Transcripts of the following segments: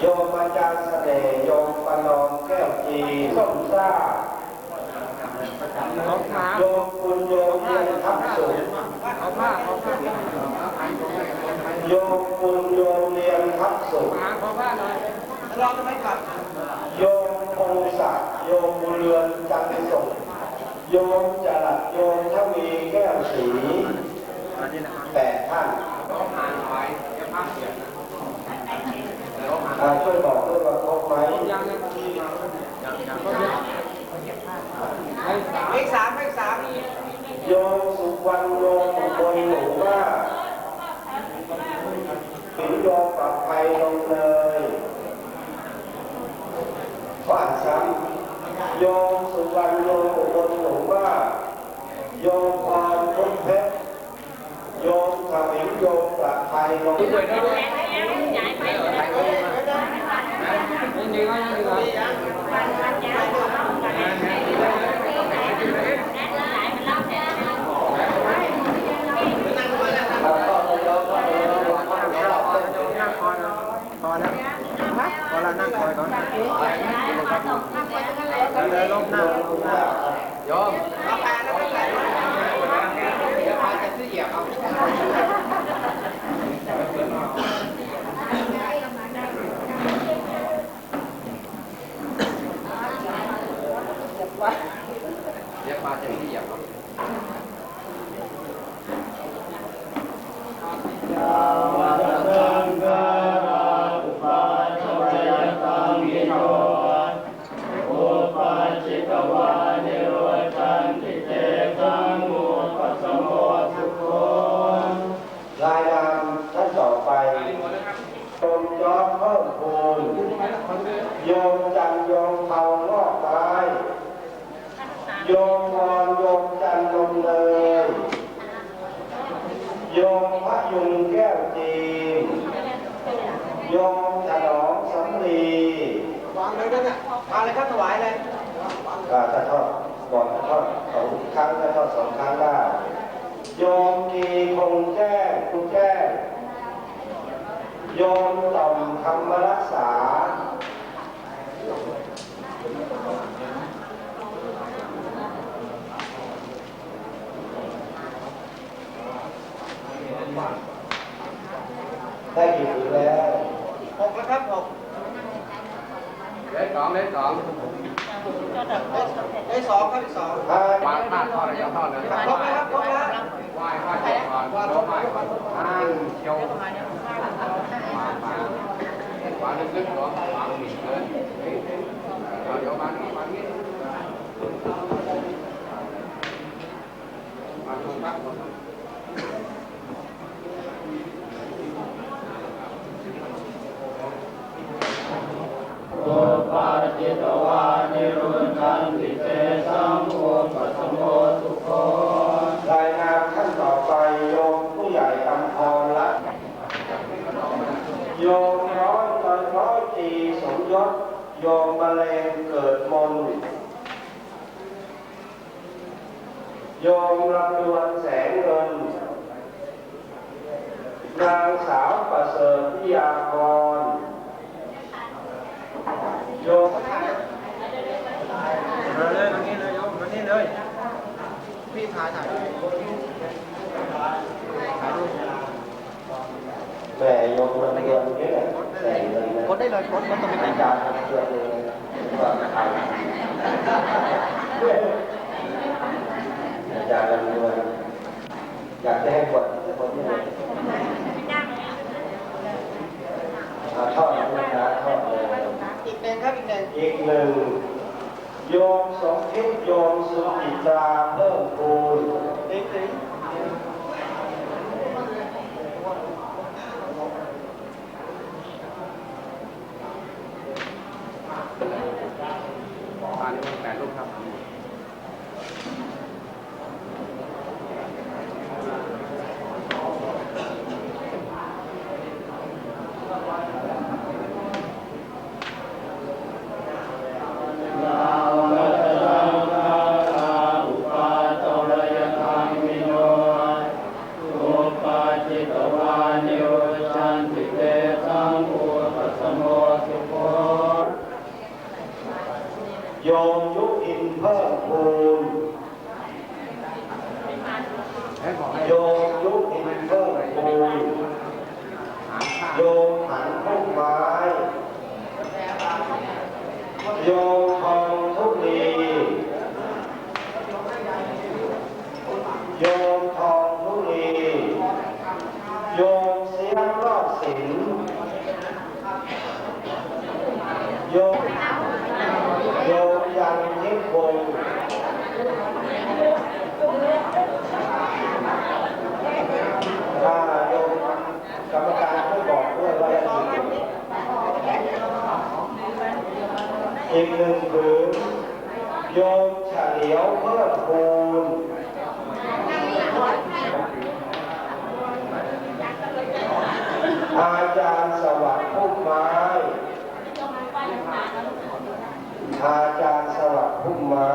โยมอาจารย์เสน่ห์โยมปนอมแก้วจีส้มซ่าโยมคุณโยมเรียนทับสูงเอาผ้าเอาผ้าโยมคุณโยมเรียนทับสูงขเอาผ้าหน่อยรอทำไมกลับโยมพงศักดิ์โยมเรือนจันทร์ส่งโยมจรัสโยมทวีแก้วสีแปดท่าน เลขสามเลขสามโยมสุวรรณโยมบลหนูว่าถึงโยมปรับภัยลงเลยฝ่าซ้ำโยมสุวรรณโยมบลหนูว่าโยมพรพุทธเพชรโยมสมิงโยมปรับภัยลงนี่ดีก็ยั พอแล้วนั่งคอยก่อนเลยลงนั่งยอมเอาแปดแล้ว ธรรมรักษาได้กี่ผืนแล้วหกแล้วครับหกเล็กสองเล็กสองเลขสองครับอีกสองห้าวางผ้าทอดอะไรทอดนะครบแล้วครับครบแล้วไหว้ไหว้ก่อนไหว้ไหว้ก่อนอ่านเชียว วางวางวางลึกๆก่อนวางหนีเลยเดี๋ยววางนี่วางนี่วางตรงครับ รายนามท่านต่อไปโยมผู้ใหญ่อำพรละโยมร้อยร้อยร้อยตีสมยศโยมมะเร็งเกิดมน โยม ลำดวนแสงเงิน นางสาวประเสริฐวิยากร โยมมาเลยมานี่เลยโยมมานี่เลย พี่ถ่ายถ่ายแม่โยมลำดวนเนี่ยแสงเงินนะกดได้เลยกดกดตรงนี้อาจารย์เชื่อเลยว่าใครอาจารย์ลำดวน อยากจะให้กดกดที่ไหนเอาทอดนะครับทอดเลยอีกหนึ่งครับอีกหนึ่งอีกหนึ่งโยมสมคิดโยมสุจิตราเพิ่มพูนอีกหนึ่ง อีกหนึ่งผืนโยมเฉลียวเพื่อคูณอาจารย์สวัสดิ์พุ่มไม้ อาจารย์สวัสดิ์พุ่มไม้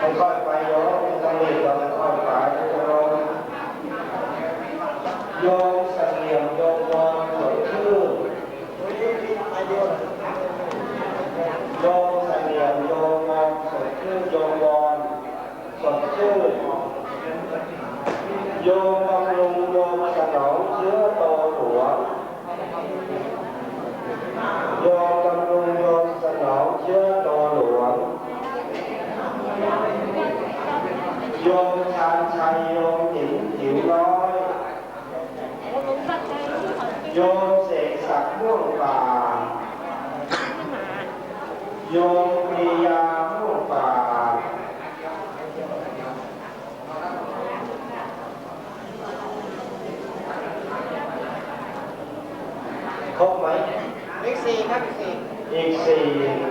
Vai, vai. ยมชันชัยโยมหญิงจิ๋วน้อย โยมเสกศักดิ์ม่วงป่า โยมปรียาม่วงป่า ครบไหม เลขสี่ครับเลขสี่อีกสี่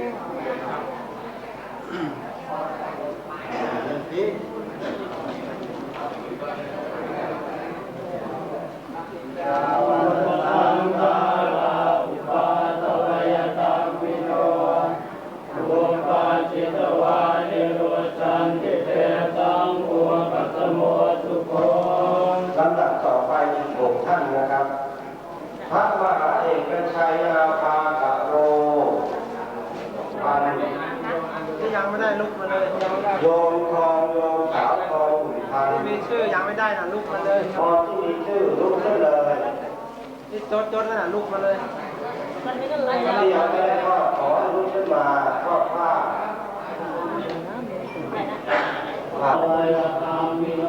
Thank you. น่ลูกมาเลยพอที่มีชื่อลูกขึ้นเลยนี่จดจดขนาดลูกมาเลยมันไม่กันไรแล้วที่ยังไม่ได้ก็ขอลุกขึ้นมาก็ผ้าภาเลยธรรมิโน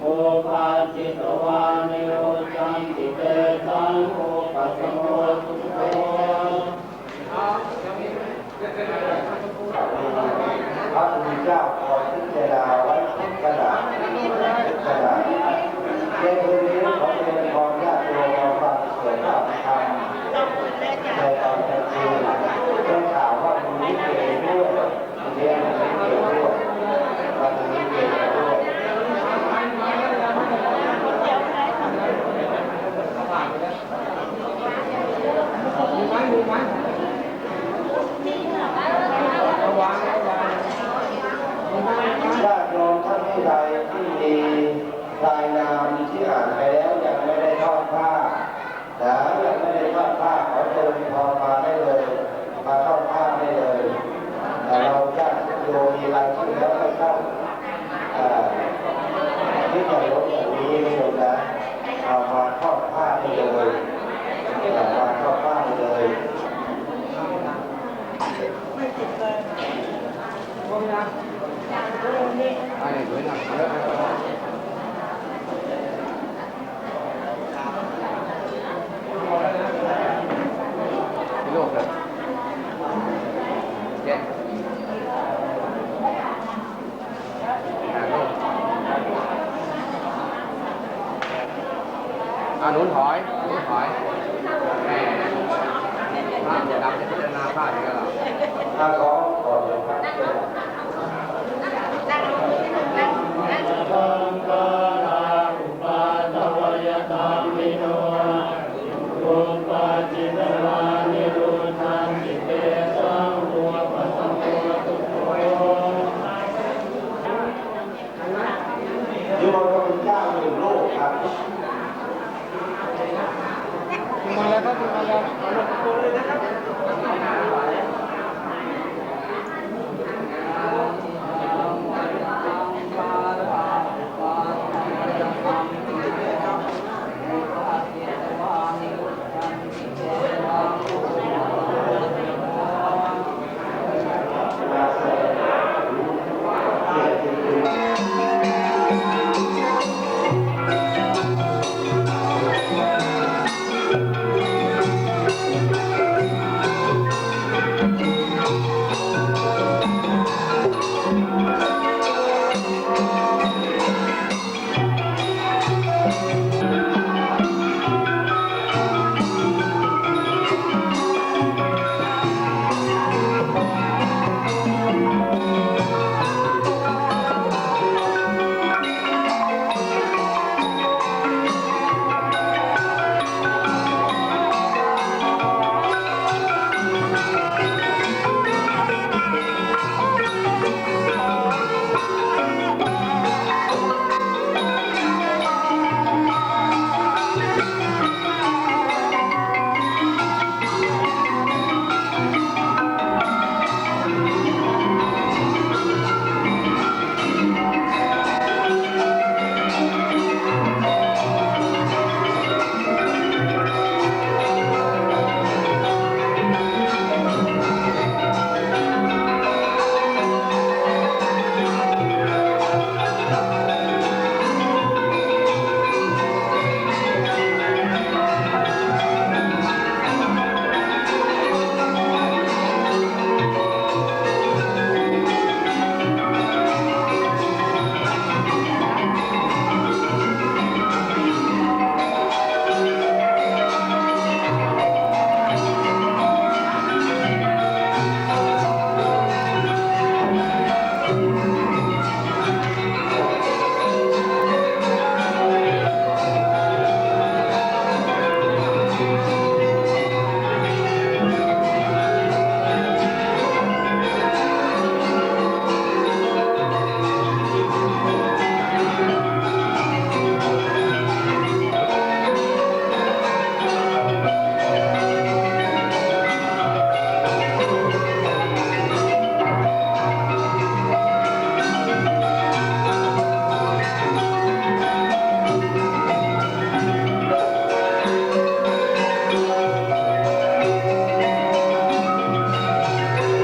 โอภาจิตวา อานุนถอยหนุนถอยแหมภาพจะดำจะพิจารณาภาพอย่างไรล่ะถ้าร้องก่อนเลยครับ